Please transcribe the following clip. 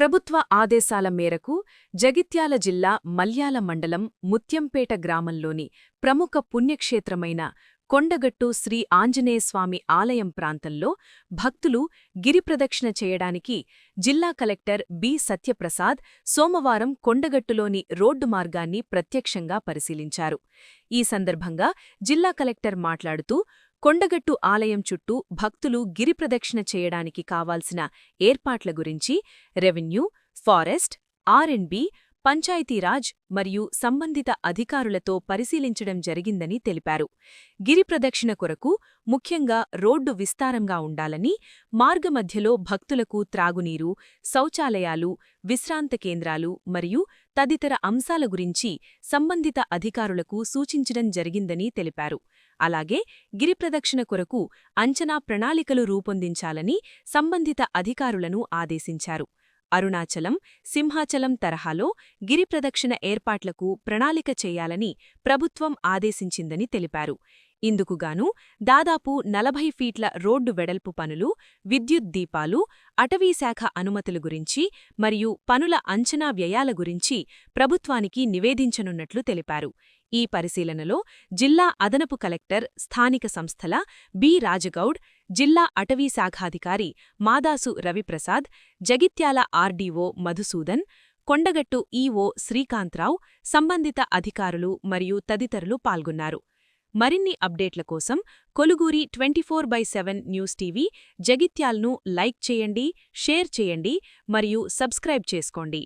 ప్రభుత్వ ఆదేశాల మేరకు జగిత్యాల జిల్లా మల్యాల మండలం ముత్యంపేట గ్రామంలోని ప్రముఖ పుణ్యక్షేత్రమైన కొండగట్టు శ్రీ ఆంజనేయస్వామి ఆలయం ప్రాంతంలో భక్తులు గిరిప్రదక్షిణ చేయడానికి జిల్లా కలెక్టర్ బి సత్యప్రసాద్ సోమవారం కొండగట్టులోని రోడ్డు మార్గాన్ని ప్రత్యక్షంగా పరిశీలించారు. ఈ సందర్భంగా జిల్లా కలెక్టర్ మాట్లాడుతూ కొండగట్టు ఆలయం చుట్టూ భక్తులు గిరిప్రదక్షిణ చేయడానికి కావాల్సిన ఏర్పాట్ల గురించి రెవెన్యూ ఫారెస్ట్ ఆర్ఎండ్బి పంచాయతీరాజ్ మరియు సంబంధిత అధికారులతో పరిశీలించడం జరిగిందని తెలిపారు. గిరిప్రదక్షిణ కొరకు ముఖ్యంగా రోడ్డు విస్తారంగా ఉండాలని మార్గమధ్యలో భక్తులకు త్రాగునీరు శౌచాలయాలు విశ్రాంత కేంద్రాలు మరియు తదితర అంశాల గురించి సంబంధిత అధికారులకు సూచించడం జరిగిందని తెలిపారు. అలాగే గిరిప్రదక్షిణ కొరకు అంచనా ప్రణాళికలు రూపొందించాలని సంబంధిత అధికారులను ఆదేశించారు. అరుణాచలం సింహాచలం తరహాలో గిరిప్రదక్షిణ ఏర్పాట్లకు ప్రణాళిక చేయాలని ప్రభుత్వం ఆదేశించిందని తెలిపారు. ఇందుకుగాను దాదాపు నలభై ఫీట్ల రోడ్డు వెడల్పు పనులు విద్యుత్ దీపాలు అటవీశాఖ అనుమతుల గురించి మరియు పనుల అంచనా వ్యయాల గురించి ప్రభుత్వానికి నివేదించనున్నట్లు తెలిపారు. ఈ పరిశీలనలో జిల్లా అదనపు కలెక్టర్ స్థానిక సంస్థల బి. రాజగౌడ్ జిల్లా అటవీ శాఖాధికారి మాదాసు రవిప్రసాద్ జగిత్యాల ఆర్డీఓ మధుసూదన్ కొండగట్టు ఈఓ శ్రీకాంత్రావు సంబంధిత అధికారులు మరియు తదితరులు పాల్గొన్నారు. మరిన్ని అప్డేట్ల కోసం Koluguri twenty four by seven news TV జగిత్యాల్ను like చేయండి షేర్ చేయండి మరియు సబ్స్క్రైబ్ చేసుకోండి.